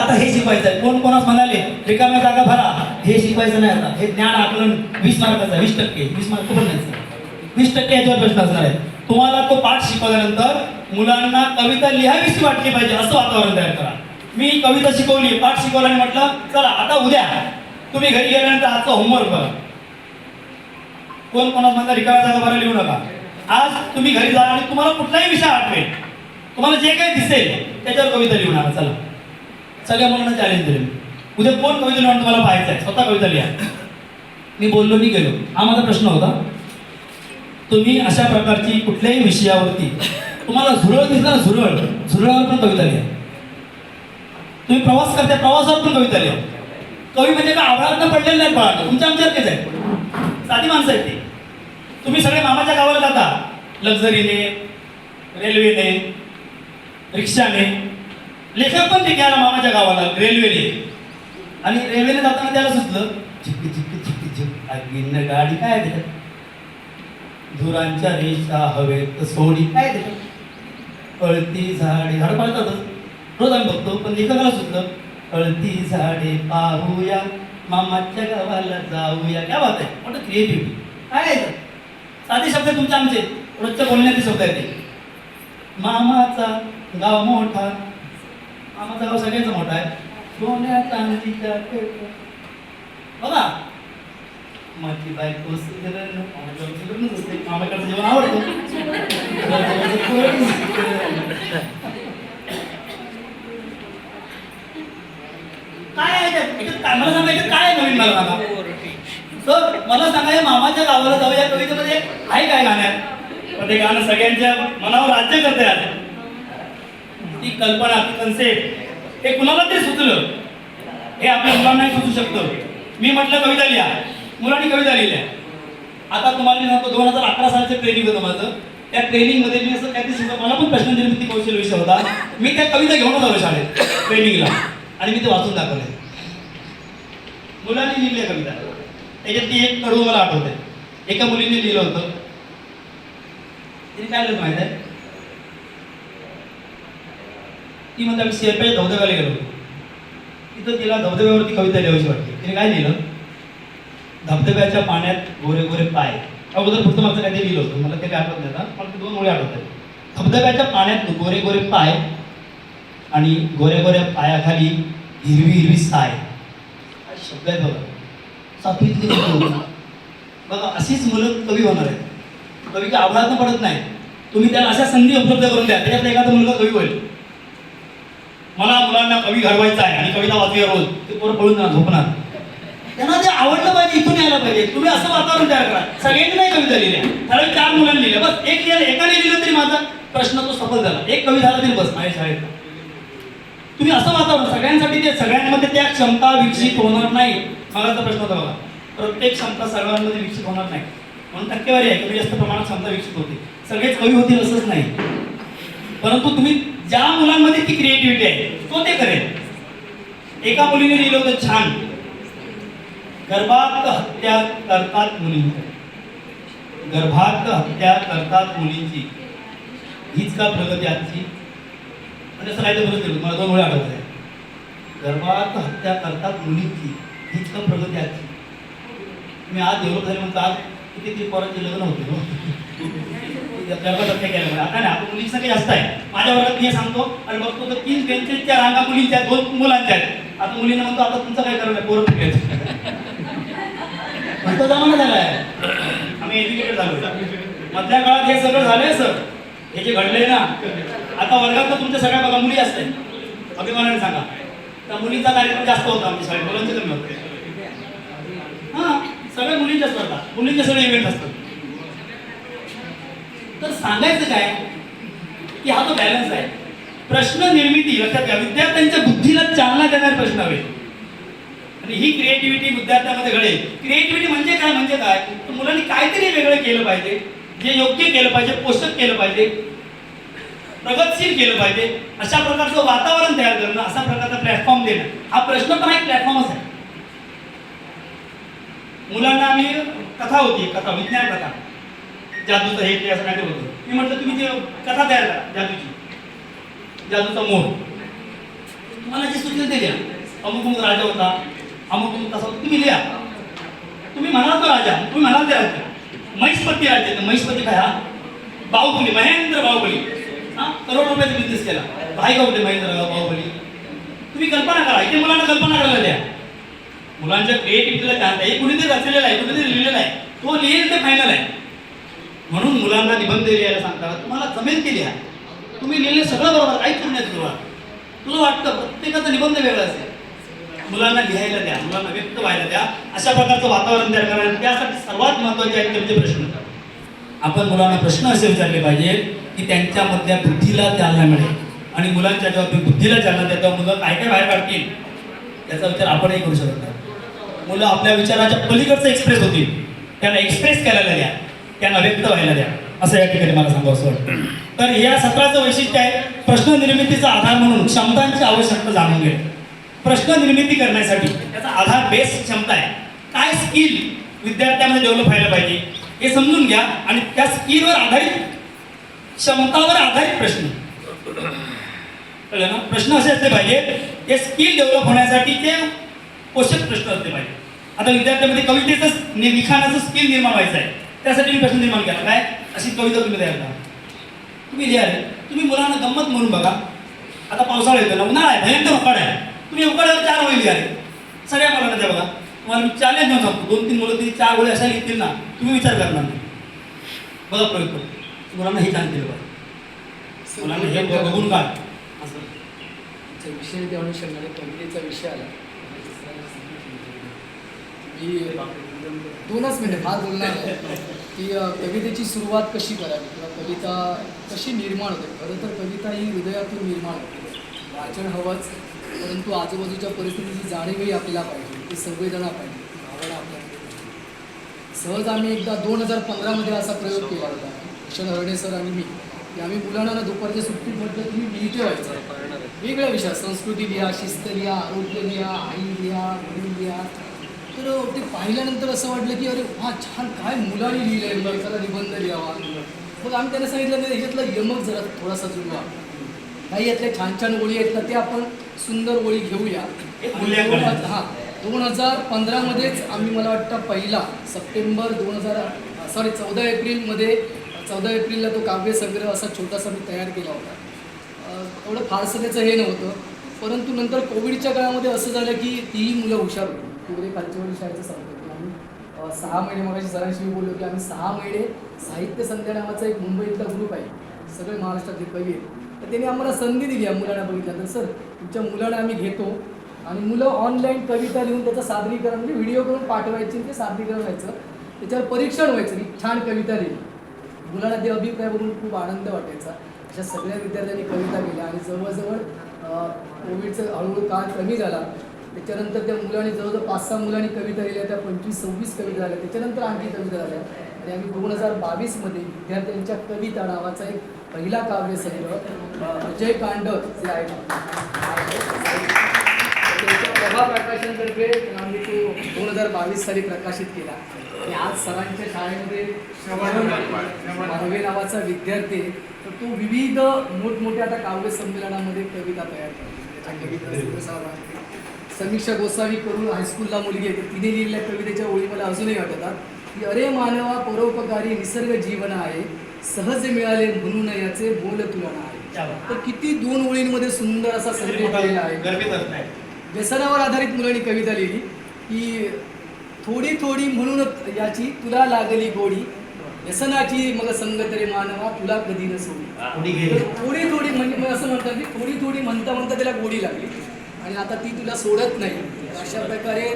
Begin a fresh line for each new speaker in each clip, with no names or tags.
आता हे शिकवायचं आहे कोण कोणास म्हणाले रिकाम्या जागा भरा. हे शिकवायचं नाही आता. हे ज्ञान आकलन वीस मार्काचं वीस टक्के. वीस मार्क पण नाही. वीस टक्के याच्यावर प्रश्न असणार आहे. तुम्हाला तो पाठ शिकवल्यानंतर मुलांना कविता लिहावीशी वाटली पाहिजे असं वातावरण तयार करा. मी कविता शिकवली पाठ शिकवला आणि म्हटलं चला आता उद्या. तुम्ही घरी गेल्यानंतर आजचा होमवर्क करा कोण कोणास म्हणता रिकाम्या जागा भरा लिहू नका. आज तुम्ही घरी जा आणि तुम्हाला कुठलाही विषय आठवेल. तुम्हाला जे काही दिसेल त्याच्यावर कविता लिहून आणा. चला. सगळ्या मुलांना चॅलेंज दिले उद्या कोण कविता लिहून तुम्हाला पाहायचं आहे स्वतः कविता लिहा. मी बोललो मी गेलो. हा माझा प्रश्न होता. तुम्ही अशा प्रकारची कुठल्याही विषयावरती तुम्हाला झुरळ दिसला झुरळ. झुरळावर पण कविता लिहा. तुम्ही प्रवास करता प्रवासावर पण कविता लिहा. कवी म्हणजे काय? आभाळात पडलेलं नाही बाळा तुमच्या आमच्यासारखेच आहे साधी माणसं आहेत ते. तुम्ही सगळे मामाच्या गावाला जाता. लक्झरीने रेल्वेने रिक्षाने. लेखक पण ते घ्यायला मामाच्या गावाला रेल्वेने. आणि रेल्वेने जाताना त्याला सुचलं झिक झिक झिक झिक अगिन्न गाडी काय आहे धुरांच्या रेषा हवेत सोडी काय दिलं कळती पळती झाडे झाड पळतातच रोज आम्ही बघतो पण लेखकाला सुचलं पळती झाडे पाहूया मामाच्या गावाला जाऊया. काय बात आहे. मोठं क्रिएटिव्हिटी काय आहे साधे शब्द तुमचे आमचे. रोजच्या बोलण्याचे शब्द आहेत मामाचा गाव मोठा मामाचा गाव सगळ्यांचा मोठा आहे. सोन्या चांदीच्या बघा. माझी बायको सुगरण असते. मामाकडचं जेवण आवडतं. काय आहे काय? मला सांगा काय नवीन मला सांगा तर मला सांगा या मामाच्या गावाला जाऊया कवितेमध्ये आहे काय गाण्यात? पण ते गाणं सगळ्यांच्या मनावर राज्य करते आज. ती कल्पना ती कन्सेप्ट हे कुणाला तरी सुचलं? हे आपल्या मुलांनाही सुचू शकतं. मी म्हटलं कविता लिहा. मुलांनी कविता लिहिल्या. आता तुम्हाला मी सांगतो दोन हजार अकरा सालचं ट्रेनिंग होतं माझं. त्या ट्रेनिंगमध्ये मी असं काहीतरी शिकवलं मला पण प्रश्न निर्मिती कौशल्य विषय होता. मी त्या कविता घेऊनच आलो शाळेत ट्रेनिंगला आणि मी ते वाचून दाखवले. मुलांनी लिहिल्या कविता. त्याच्यात ती एक कडू मला आठवते. एका मुलीने लिहिलं होतं. तिने काय लिहिलं माहिती आहे? ती म्हणते आम्ही शेरपेच्या धबधब्याला गेलो. तिथं तिला धबधब्यावरती कविता लिहायची वाटते तिने काय लिहिलं? धबधब्याच्या पाण्यात गोरे गोरे पाय. अगोदर पुढचं मागचं काहीतरी लिहिलं होतं. मला ते काय आठवत नाही आता. मला ते दोन ओळी आठवत आहेत. धबधब्याच्या पाण्यात गोरे गोरे पाय आणि गोऱ्या गोऱ्या पायाखाली हिरवी हिरवी साय. शब्द आहे बघा. सातवीतली बघा अशीच मुलं कवी होणार आहेत. कवी काय आव्हानात पडत नाही. तुम्ही त्याला अशा संधी उपलब्ध करून द्या. त्याच्यात एखादा मुलगा कवी होईल. मला मुलांना कवी घडवायचा आहे आणि कविता वाचूया रोज. ते पोरं पळून जाणार झोपणार. त्यांना ते आवडलं पाहिजे इथून यायला पाहिजे. तुम्ही असं वातावरण तयार करा. सगळ्यांनी नाही कविता लिहिल्या. ठराविक चार मुलांनी लिहिल्या. बस एक लिहिलं एकाने लिहिलं तरी माझा प्रश्न तो सफल झाला. एक कवी झाला तरी बस माझ्या शाळेत. तुम्ही असं वातावरण सगळ्यांसाठी ते सगळ्यांमध्ये त्या क्षमता विकसित होणार नाही. मला तर प्रश्न होता बघा. प्रत्येक क्षमता सर्वांमध्ये विकसित होणार नाही. म्हणून टक्केवारी आहे कमी जास्त प्रमाणात क्षमता विकसित होते. सगळेच कवी होतील असंच नाही. परंतु तुम्ही ज्या मुलांमध्ये ती क्रिएटिव्हिटी आहे तो ते करेल. एका मुलीने लिहिलं होतं छान. गर्भात हत्या करतात मुलींची. गर्भात हत्या करतात मुलींची. हीच का प्रगती आजची? म्हणजे असं काहीतरी बोलत मला दोन वेळा आठवत आहे. गर्भात हत्या करतात मुलींची. हीच का प्रगती आजची? मी आज डेव्हलप झाले म्हणतो आज किती किती पोरांचे लग्न होते हो? हो. गर्भात केल्यामुळे आता नाही आपण मुलींची काही जास्त आहे माझ्या वर्गात मी हे सांगतो आणि बघतो तर तीन बेंचेसच्या रांगा मुलींच्या दोन मुलांच्या आहेत आता मुलींना म्हणतो आता तुमचं काय करणार आहे पोरं कुठे तो जमाना झाला आहे आम्ही एज्युकेटेड झालो मधल्या काळात हे सगळं झालंय सर हे जे घडलंय ना आता वर्गात तर तुमच्या सगळ्या बघा मुली असतात अभिमानाने सांगा त्या मुलींचा कार्यक्रम जास्त होता आमच्या शाळेत मुलांचे कमी होते हा सगळ्या मुलींच्या स्पर्धा मुलींचे सगळे इव्हेंट असतात सांगायचं काय? की हा तो बॅलन्स आहे. प्रश्न निर्मिती लक्षात घ्या विद्यार्थ्यांच्या बुद्धीला चालना देणारे प्रश्न हवे. आणि ही क्रिएटिव्हिटी विद्यार्थ्यांमध्ये घडेल. क्रिएटिव्हिटी म्हणजे काय? म्हणजे काय? मुलांनी काहीतरी वेगळं केलं पाहिजे. जे योग्य केलं पाहिजे पोषक केलं पाहिजे. प्रगतशील केलं पाहिजे. अशा प्रकारचं वातावरण तयार करणं असा प्रकारचा प्लॅटफॉर्म देणं. हा प्रश्न पण एक प्लॅटफॉर्मच आहे. मुलांना आम्ही कथा होती कथा विज्ञान कथा. जादूचं हे ते असं काय होतं मी म्हटलं तुम्ही ते कथा तयार करा जादूची. जादूचा मोह. तुम्हाला जे सुचेल ते लिहा अमुक अमुक राजा होता. अमुक अमुक तसा होता. तुम्ही लिहा. तुम्ही म्हणाल तो राजा. तुम्ही म्हणाल ते राजा. महिषपती राजा तर महिषपती काय हा? बाहुबली. महेंद्र बाहुबली. हा? करोड रुपयाचा बिझनेस केला. भाई का होते महेंद्र बाहुबली? तुम्ही कल्पना करा. इथे मुलांना कल्पना करायला द्या. मुलांच्या क्रिएटिव्हिटीला चान्स आहे कुणीतरी रचलेला आहे. कुणीतरी लिहिलेला आहे. तो लिहिल ते फायनल आहे. म्हणून मुलांना निबंध लिहायला सांगतात तुम्हाला जमेल की लिहा. तुम्ही लिहिले सगळं बरोबर काहीच करण्यात तुला तुला वाटतं प्रत्येकाचा निबंध वेगळा असेल. मुलांना लिहायला द्या मुलांना व्यक्त व्हायला द्या. अशा प्रकारचं वातावरण तयार करायला त्यासाठी सर्वात महत्त्वाचे आहेत त्यांचे प्रश्न आपण मुलांना प्रश्न असे विचारले पाहिजे की त्यांच्यामधल्या बुद्धीला चालना मिळेल. आणि मुलांच्या जेव्हा बुद्धीला चालना देता मुलं काय काय बाहेर काढतील? याचा विचार आपणही करू शकत नाही. मुलं आपल्या विचाराच्या पलीकडचं एक्सप्रेस होतील. त्यांना एक्सप्रेस करायला द्या. त्यांना व्यक्त व्हायला द्या. असं या ठिकाणी मला सांगावं असं वाटतं. तर या सत्राचं वैशिष्ट्य आहे प्रश्न निर्मितीचा आधार म्हणून क्षमतांची आवश्यकता जाणून घ्या प्रश्न निर्मिती करण्यासाठी त्याचा आधार बेस क्षमता आहे. काय स्किल विद्यार्थ्यांमध्ये डेव्हलप व्हायला पाहिजे हे समजून घ्या आणि त्या स्किलवर आधारित क्षमतावर आधारित प्रश्न. कळलं ना? प्रश्न असे असले पाहिजे हे स्किल डेव्हलप होण्यासाठी ते पोषक प्रश्न असले पाहिजे. आता विद्यार्थ्यांमध्ये कवितेचं लिखाणाचं स्किल निर्माण व्हायचं आहे. त्यासाठी मी प्रश्न निर्माण केला. काय? अशी कविता तुम्ही तयार करा. तुम्ही लिहा तुम्ही मुलांना गंमत म्हणून बघा. आता पावसाळा येतो ना उन्हाळा आहे भयंकर उकाड आहे. तुम्ही उकाड्यावर चार ओळी लिहा सगळ्या मुलांना द्या बघा. तुम्हाला मी चॅलेंज घेऊन सांगतो. दोन तीन मुलं तरी चार ओळी अशा घेतील ना. तुम्ही विचार करणार नाही. बघा प्रयोग करू मुलांना हे सांगतील बघा. मुलांना हे बघून काढ. असं.
विषय ते अनुषंगाने कवितेचा विषय आला. मी दोनच मिनिट फार बोलणार की कवितेची सुरुवात कशी करावी? किंवा कविता कशी निर्माण होते? खरं तर कविता ही हृदयातून निर्माण होते. वाचन हवंच परंतु आजूबाजूच्या परिस्थितीची जाणीवही आपल्याला पाहिजे. ती संवेदना पाहिजे भावना आपल्याला सहज आम्ही एकदा दोन हजार पंधरामध्ये असा प्रयोग केला होता. किशन हरणे सर आणि मी. की आम्ही मुलांना दुपारच्या सुट्टीत म्हटलं तुम्ही लिहिते व्हायचं वेगळ्या विषयात संस्कृती लिहा शिस्त लिहा आरोग्य लिहा आई लिहा वडील लिहा. ते पाहिल्यानंतर असं वाटलं की अरे हा छान काय मुलांनी लिहिलं आहे मग एखादा निबंध लिहावा मग आम्ही त्यांना सांगितलं नाही ह्याच्यातला यमक जरा थोडासा जुळवा. काही यातल्या छान छान ओळी आहेत ना त्या आपण सुंदर ओळी घेऊया. हां दोन हजार पंधरामध्येच आम्ही मला वाटतं पहिला सप्टेंबर दोन हजार सॉरी चौदा एप्रिलमध्ये चौदा एप्रिलला तो काव्यसंग्रह असा छोटासा मी तयार केला होता. एवढं फारसं त्याचं हे नव्हतं. परंतु नंतर कोविडच्या काळामध्ये असं झालं की तीही मुलं हुशार होती. तिकडे खालच्यावरील शाळेचं सांगतो की आम्ही सहा महिने मगाशी सरांशी मी बोललो की आम्ही सहा महिने साहित्य संध्या नावाचा एक मुंबईतला ग्रुप आहे. सगळे महाराष्ट्रातले कवी आहेत. तर त्यांनी आम्हाला संधी दिली या मुलांना बघितल्या. तर सर तुमच्या मुलांना आम्ही घेतो आणि मुलं ऑनलाईन कविता लिहून त्याचं सादरीकरण म्हणजे व्हिडिओ करून पाठवायची ते सादरीकरण व्हायचं. त्याच्यावर परीक्षण व्हायचं की छान कविता लिहिली. मुलांना ते अभिप्राय बघून खूप आनंद वाटायचा. अशा सगळ्या विद्यार्थ्यांनी कविता केल्या आणि जवळजवळ कोविडचं हळूहळू काळ कमी झाला. त्याच्यानंतर त्या मुलांनी जवळजवळ पाच सहा मुलांनी कविता लिहिल्या त्या पंचवीस सव्वीस कविता झाल्या त्याच्यानंतर आणखी कविता झाल्या. आणि आम्ही दोन हजार बावीसमध्ये विद्यार्थ्यांच्या कविता नावाचा एक पहिला काव्यसंग्रह अजय कांडक जे आहे. प्रभा प्रकाशनतर्फे आम्ही तो दोन हजार बावीस साली प्रकाशित केला. आणि आज सरांच्या शाळेमध्ये मानवे नावाचा विद्यार्थी. तर तो विविध मोठमोठ्या आता काव्य संमेलनामध्ये कविता तयार करतो. समीक्षा गोसावी करून हायस्कूलला मुलगी आहे. तर तिने लिहिलेल्या कवितेच्या ओळी मला अजूनही आठवतात. की अरे मानवा परोपकारी निसर्ग जीवन आहे. सहज मिळाले म्हणून याचे बोल तुलना आहे. तर किती दोन ओळींमध्ये सुंदर असा संदेश दिलेला आहे. व्यसनावर आधारित मुलांनी कविता लिहिली. की थोडी थोडी म्हणून याची तुला लागली गोडी. व्यसनाची मग संगत रे मानवा तुला कधी न सोडी
थोडी
थोडी म्हणजे असं म्हणतात की थोडी थोडी म्हणता म्हणता त्याला गोडी लागली. आणि आता ती तुला सोडत नाही. अशा प्रकारे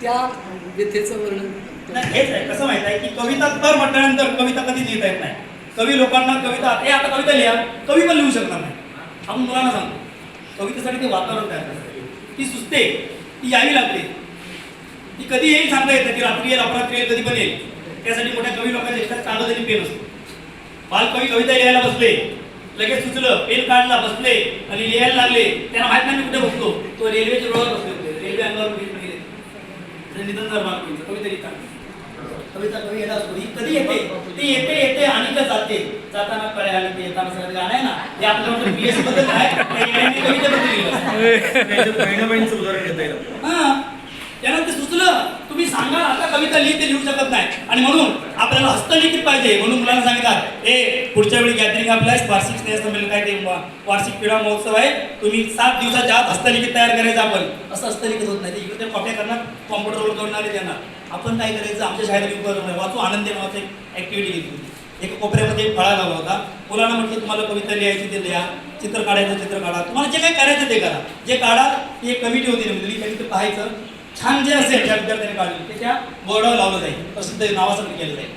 त्या व्यथेचं वर्णन
हेच आहे. कसं माहीत आहे की कविता तर म्हटल्यानंतर कविता कधी लिहिता येत नाही. कवी लोकांना कविता हे आता कविता लिहा. कवी पण लिहू शकणार नाही. आपण मुलांना सांगतो. कवितेसाठी ते वातावरण तयार करतात. ती सुचते ती यावी लागते. ती कधी येईल सांगता येत नाही. ती रात्री येईल अपरात्री येईल कधी पण येईल. त्यासाठी मोठ्या कवी लोकांच्या इष्टात कागद आणि पेन असतो. बालकवी कविता लिहायला बसले. लगेच सुचलं पेन काढला बसले आणि लिहायला लागले त्यांना माहीत नाही कुठे बसलो तो रेल्वेच्या रोडावर बसले होते रेल्वे अंगावर गेले निधन कविता लिहिताना कविता कवी येणार असतो ही कधी येते ती येते येते आणि का जाते जाताना कळे आणि ते येताना सगळं गाणं आहे ना हे आपल्याला बद्दल आहे ते कवितेबद्दल लिहिलं
बहिणाबाईंचं उदाहरण घेता येईल
त्यांना ते सुचलं तुम्ही सांगा आता कविता लिहिते लिहू शकत नाही. आणि म्हणून आपल्याला हस्तलिखित पाहिजे म्हणून मुलांना सांगितलं. ए पुढच्या वेळी गॅदरिंग आपल्या वार्षिक स्नेहसंमेलन काय ते वार्षिक क्रीडा महोत्सव आहे. तुम्ही सात दिवसाच्या आत हस्तलिखित तयार करायचं आपण. असं हस्तलिखित होत नाही. इकडे ते कॉप्या करणार कॉम्प्युटरवर करणारे त्यांना. आपण काय करायचं? आमच्या शाळेत उपयोग बरोबर वाचू आनंद नावाचं एक ऍक्टिव्हिटी घेतली होती. एका कोपऱ्यामध्ये फळा लावला होता. मुलांना म्हटलं तुम्हाला कविता लिहायची ते लिहा. चित्र काढायचं चित्र काढा. तुम्हाला जे काही करायचं ते करा. जे काढा ती एक कमिटी होती कधी म्हणजे पाहायचं. छान जे असेल त्या विद्यार्थ्यांनी काढले ते त्या बोर्डावर लावलं जाईल. प्रसिद्ध नावासाठी केलं जाईल.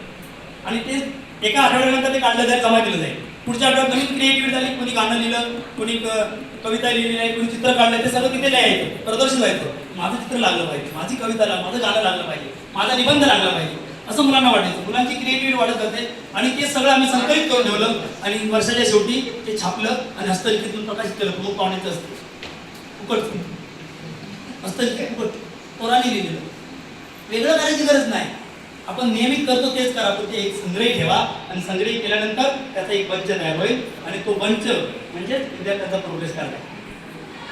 आणि ते एका आठवड्यानंतर ते काढलं जाईल जमा केलं जाईल. पुढच्या आठवड्यात नवीन क्रिएटिव्हिटी झाली कोणी गाणं लिहिलं कोणी क- कविता लिहिली आहे कोणी चित्र काढलं ते सगळं तिथे लिहायचं प्रदर्शित व्हायचं. माझं चित्र लागलं पाहिजे माझी कविता लागलं माझं गाणं लागलं पाहिजे माझा निबंध लागला पाहिजे असं मुलांना वाटायचं. मुलांची क्रिएटिव्हिटी वाढत जाते आणि ते सगळं आम्ही संकलित करून ठेवलं आणि वर्षाच्या शेवटी ते छापलं आणि हस्तलिखितून प्रकाशित केलं. प्रमुख पाहुण्याचं असतं फुकट हस्तलिखित फुकट पोरांनी लिहिलेलं. वेगळं करायची गरज नाही. आपण नियमित करतो तेच करा पण ते एक संग्रही ठेवा. आणि संग्रही केल्यानंतर त्याचा एक बंच तयार होईल आणि तो बंच म्हणजे विद्यार्थ्यांचा प्रोग्रेस करणार.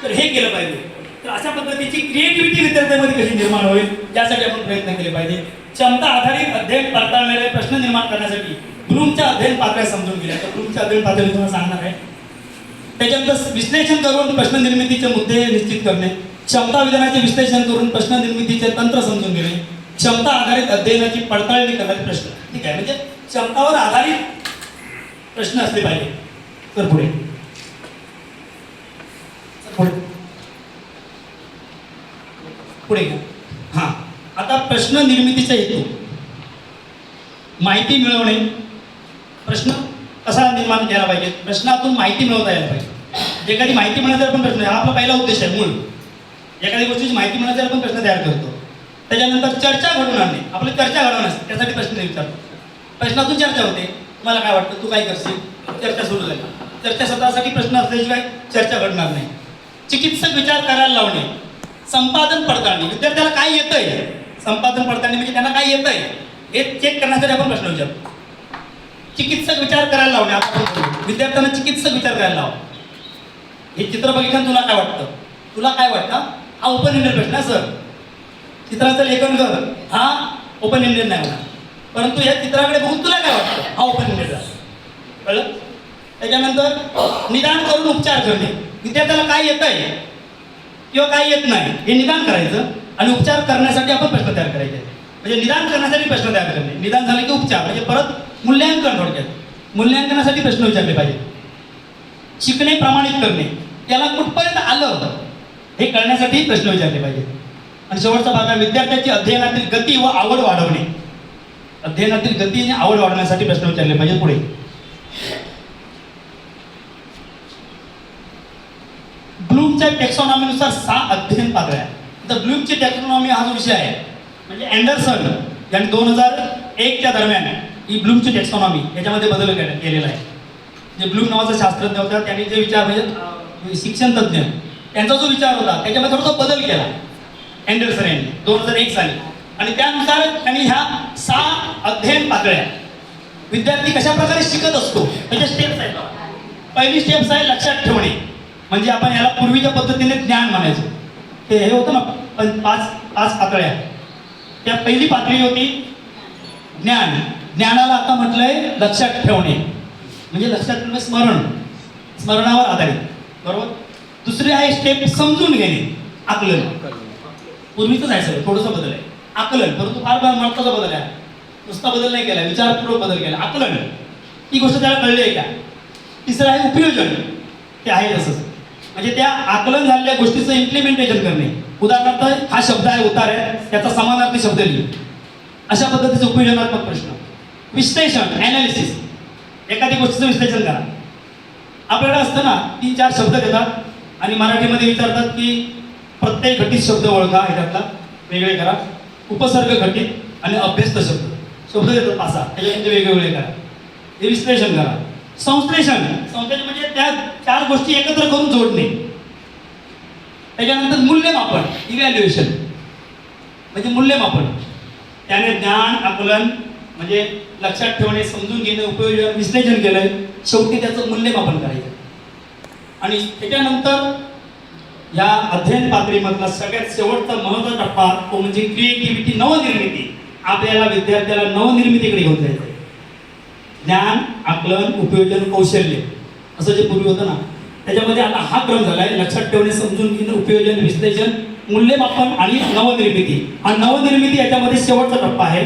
तर हे केलं पाहिजे. तर अशा पद्धतीची क्रिएटिव्हिटी विद्यार्थ्यांमध्ये कशी निर्माण होईल यासाठी आपण प्रयत्न केले पाहिजे. क्षमता आधारित अध्ययन पडताळणारे प्रश्न निर्माण करण्यासाठी ब्लूमच्या अध्ययन पातळ्या समजून गेल्या तर ब्लूमच्या अध्ययन पातळी तुम्हाला सांगणार आहे. त्याच्यानंतर विश्लेषण करून प्रश्न निर्मितीचे मुद्दे निश्चित करणे. क्षमता विधानाचे विश्लेषण करून प्रश्न निर्मितीचे तंत्र समजून घेणे क्षमता आधारित अध्ययनाची पडताळणी करणारे प्रश्न. ठीक आहे म्हणजे क्षमतावर आधारित प्रश्न असले पाहिजे. तर पुढे. पुढे. पुढे हा आता प्रश्न निर्मितीचा हेतू. माहिती मिळवणे. प्रश्न कसा निर्माण केला पाहिजे? प्रश्नातून माहिती मिळवता यायला पाहिजे. जे कधी माहिती मिळायचं पण प्रश्न आहे हा आपला पहिला उद्देश आहे मूळ. एखाद्या गोष्टीची माहिती मिळवण्याचा आपण प्रश्न तयार करतो. त्याच्यानंतर चर्चा घडवून आणणे. आपली चर्चा घडवून असते. त्यासाठी प्रश्न विचारतो. प्रश्नातून चर्चा होते. तुम्हाला काय वाटतं? तू काय करशील? चर्चा सुरू झाली. चर्चा स्वतःसाठी प्रश्न असल्याशिवाय चर्चा घडणार नाही. चिकित्सक विचार करायला लावणे. संपादन पडताळणी. विद्यार्थ्याला काय येतंय? संपादन पडताळणी म्हणजे त्यांना काय येतंय? हे चेक करण्यासाठी आपण प्रश्न विचारतो. चिकित्सक विचार करायला लावणे. आपण विद्यार्थ्यांना चिकित्सक विचार करायला लावा. हे चित्र बघितलं तुला काय वाटतं? तुला काय वाटतं? हा ओपन इंडियन प्रश्न आहे सर चित्राचं लेखन कर. हा? ओपन इंडियन नाही होणार. परंतु या चित्राकडे बघून तुला काय वाटतं? हा ओपन इंडियन कळलं? त्याच्यानंतर निदान करून उपचार करणे. विद्यार्थ्याला काय येत आहे किंवा काय येत नाही? हे निदान करायचं आणि उपचार करण्यासाठी आपण प्रश्न तयार करायचे. म्हणजे निदान करण्यासाठी प्रश्न तयार करणे. निदान झाले की उपचार. म्हणजे परत मूल्यांकन थोडक्यात. मूल्यांकनासाठी प्रश्न विचारले पाहिजे शिकणे प्रमाणित करणे. त्याला कुठपर्यंत आलं हे कळण्यासाठी प्रश्न विचारले पाहिजे आणि शेवटचा भाग आहे विद्यार्थ्याची अध्ययनातील गती व आवड वाढवणे. अध्ययनातील गती आणि आवड वाढवण्यासाठी प्रश्न विचारले पाहिजे पुढे. ब्लूमच्या टेक्सॉनॉमीनुसार सहा अध्ययन पातळ्या तर ब्लूमची टेक्सॉनॉमी हा जो विषय आहे म्हणजे अँडरसन यांनी दोन हजार एकच्या दरम्यान ही ब्लूमची टेक्सॉनॉमी याच्यामध्ये बदल केलेला आहे. जे ब्लूम नावाचा शास्त्रज्ञ होता त्यांनी जे विचार म्हणजे शिक्षण तज्ज्ञ यांचा जो विचार होता त्याच्यामध्ये थोडासा बदल केला. अँडरसन यांनी दोन हजार एक साली. आणि त्यानुसार त्यांनी ह्या सहा अध्ययन पातळ्या विद्यार्थी कशा प्रकारे शिकत असतो त्याच्या स्टेप्स आहेत पहिली स्टेप्स आहे लक्षात ठेवणे. म्हणजे आपण याला पूर्वीच्या पद्धतीने ज्ञान म्हणायचो. ते हे होतं ना पण पाच पाच पातळ्या. त्या पहिली पातळी होती ज्ञान. ज्ञानाला आता म्हटलंय लक्षात ठेवणे. म्हणजे लक्षात ठेवणे स्मरण. स्मरणावर आधारित. बरोबर? दुसरी आहे स्टेप समजून घेणे. आकलन. पूर्वीच आहे सर थोडंसं बदल आहे. आकलन. परंतु फार फार महत्त्वाचा बदल आहे. नुसता बदल नाही केला विचारपूर्वक बदल केला. आकलन. ही गोष्ट त्याला कळली आहे का? तिसरं आहे उपयोजन. ते आहे तसंच. म्हणजे त्या आकलन झालेल्या गोष्टीचं इम्प्लिमेंटेशन करणे. उदाहरणार्थ हा शब्द आहे उतार आहे. त्याचा समानार्थी शब्द लिहि. अशा पद्धतीचे उपयोजनात्मक प्रश्न. विश्लेषण अनालिसिस एखादी गोष्टीचं विश्लेषण करा. आपल्याकडे असतं ना तीन चार शब्द देतात आणि मराठीमध्ये विचारतात की प्रत्येक घटित शब्द ओळखा ह्याच्यातला वेगळे करा. उपसर्ग घटित आणि अभ्यस्त शब्द. शब्द देतात पाच त्याच्यामध्ये वेगवेगळे करा. हे विश्लेषण करा. संश्लेषण. संश्लेषण म्हणजे त्या चार गोष्टी एकत्र करून जोडणे. त्याच्यानंतर मूल्यमापन इव्हॅल्युएशन म्हणजे मूल्यमापन. त्याने ज्ञान आकलन म्हणजे लक्षात ठेवणे समजून घेणे उपयोजन विश्लेषण केलं शेवटी त्याचं मूल्यमापन करायचं. आणि त्याच्यानंतर या अध्ययन पातळीमधला सगळ्यात शेवटचा महत्त्वाचा टप्पा तो म्हणजे क्रिएटिव्हिटी नवनिर्मिती. आपल्याला विद्यार्थ्याला नवनिर्मितीकडे घेऊन जायचं ज्ञान आकलन उपयोजन कौशल्य. असं जे पूर्वी होतं ना त्याच्यामध्ये आता हा क्रम झाला आहे लक्षात ठेवणे समजून घेणे उपयोजन विश्लेषण मूल्यमापन आणि नवनिर्मिती. हा नवनिर्मिती याच्यामध्ये शेवटचा टप्पा आहे.